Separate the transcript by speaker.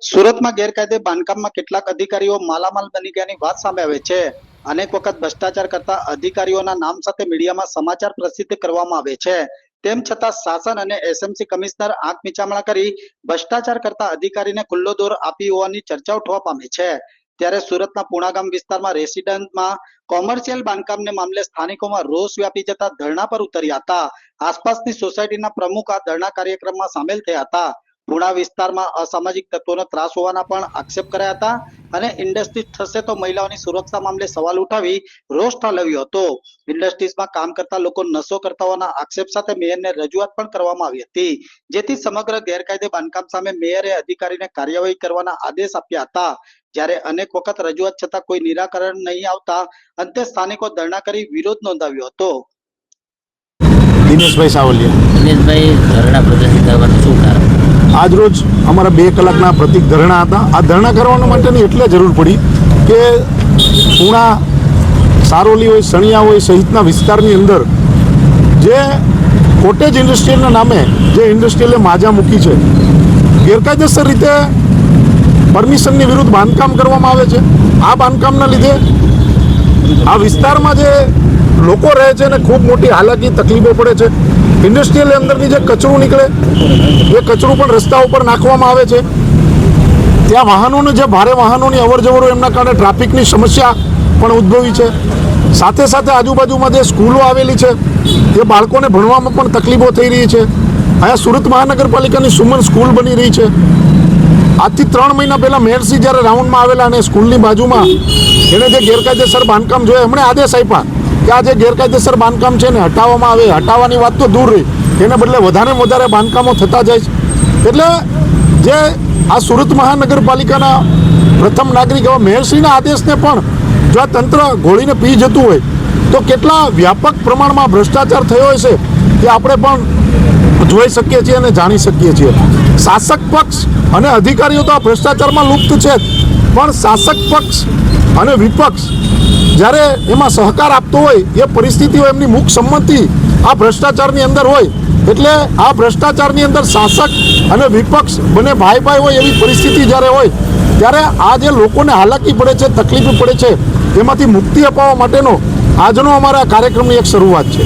Speaker 1: સુરતમાં ગેરકાયદે બાંધકામમાં કેટલાક અધિકારીઓ માલામાલ બની ગયાની વાત સામે આવે છે. અનેક વખત ભ્રષ્ટાચાર કરતા અધિકારીઓના નામ સાથે મીડિયામાં સમાચાર પ્રસિદ્ધ કરવામાં આવે છે. તેમ છતાં શાસન અને એસએમસી કમિશનર આંખ મિચામણા કરી ભ્રષ્ટાચાર કરતા અધિકારીને ખુલ્લો દોર આપી હોવાની ચર્ચા ઉઠવા પામે છે. ત્યારે સુરતના પુણાગામ વિસ્તારમાં રેસિડન્ટમાં કોમર્શિયલ બાંધકામને મામલે સ્થાનિકોમાં રોષ વ્યાપી જતા ધરણા પર ઉતર્યા હતા. આસપાસની સોસાયટીના પ્રમુખ આ ધરણા કાર્યક્રમમાં સામેલ થયા હતા. પુણા વિસ્તારમાં અસામાજિક તત્વોનો ત્રાસ હોવાના પણ આક્ષેપ કર્યા હતા અને ઇન્ડસ્ટ્રી થશે તો મહિલાઓની સુરક્ષા મામલે સવાલ ઉઠાવી રોષ ઠાલવ્યો હતો. ઇન્ડસ્ટ્રીઝમાં કામ કરતા લોકો નશો કરતા હોવાના આક્ષેપ સાથે મેયરને રજૂઆત પણ કરવામાં આવી હતી. જેથી સમગ્ર ગેરકાયદે બાંધકામ સામે મેયરે અધિકારીને કાર્યવાહી કરવાના આદેશ આપ્યા હતા. જ્યારે અનેક વખત રજૂઆત છતાં કોઈ નિરાકરણ નહીં આવતા અંતે સ્થાનિકો ધરણા કરી વિરોધ નોંધાવ્યો હતો.
Speaker 2: દિનેશભાઈ સાવલિયા.
Speaker 3: દિનેશભાઈ ધરણા પ્રદર્શન કરવાનું શું કારણ?
Speaker 2: આજરોજ અમારા બે કલાકના પ્રતિક ધરણા હતા. આ ધરણા કરવાના માટેની એટલે જરૂર પડી કે પૂણા સારોલી હોય, સણિયા હોય સહિતના વિસ્તારની અંદર જે કોટેજ ઇન્ડસ્ટ્રીયલના નામે જે ઇન્ડસ્ટ્રીયલે માજા મૂકી છે, ગેરકાયદેસર રીતે પરમિશનની વિરુદ્ધ બાંધકામ કરવામાં આવે છે. આ બાંધકામના લીધે આ વિસ્તારમાં જે લોકો રહે છે ને ખૂબ મોટી હાલાકી તકલીફો પડે છે. ઇન્ડસ્ટ્રીયલ અંદરની જે કચરું નીકળે, એ કચરું પણ રસ્તા ઉપર નાખવામાં આવે છે. ત્યાં વાહનોને જે ભારે વાહનોની અવર જવર એમના કારણે ટ્રાફિકની સમસ્યા પણ ઉદ્ભવી છે. સાથે સાથે આજુબાજુમાં જે સ્કૂલો આવેલી છે, એ બાળકોને ભણવામાં પણ તકલીફો થઈ રહી છે. અહીંયા સુરત મહાનગરપાલિકાની સુમન સ્કૂલ બની રહી છે. આજથી ત્રણ મહિના પહેલાં મેયરસી જ્યારે રાઉન્ડમાં આવેલા અને સ્કૂલની બાજુમાં એણે જે ગેરકાયદેસર બાંધકામ જોયા, એમણે આદેશ આપ્યા. કે આ જે ગેરકાયદેસર બાંધકામ છે ને હટાવવામાં આવે, હટાવવાની વાત તો દૂર રહી. એને બદલે વધારે વધારે બાંધકામો થતા જાય છે. એટલે જે આ સુરત મહાનગરપાલિકાના પ્રથમ નાગરિક એવા મેયરશ્રીના આદેશને પણ જો આ તંત્ર ગોળીને પી જતું હોય, તો કેટલા વ્યાપક પ્રમાણમાં ભ્રષ્ટાચાર થયો હશે તે આપણે પણ જોઈ શકીએ છીએ અને જાણી શકીએ છીએ. શાસક પક્ષ અને અધિકારીઓ તો આ ભ્રષ્ટાચારમાં લુપ્ત છે પણ શાસક પક્ષ અને વિપક્ષ જ્યારે એમાં સહકાર આપતો હોય, એ પરિસ્થિતિઓ એમની મુખ સંમતિ આ ભ્રષ્ટાચારની અંદર હોય. એટલે આ ભ્રષ્ટાચારની અંદર શાસક અને વિપક્ષ બંને ભાઈ ભાઈ હોય એવી પરિસ્થિતિ જ્યારે હોય, ત્યારે આ જે લોકોને હાલાકી પડે છે, તકલીફ પડે છે, એમાંથી મુક્તિ અપાવવા માટેનો આજનો અમારા કાર્યક્રમની એક શરૂઆત છે.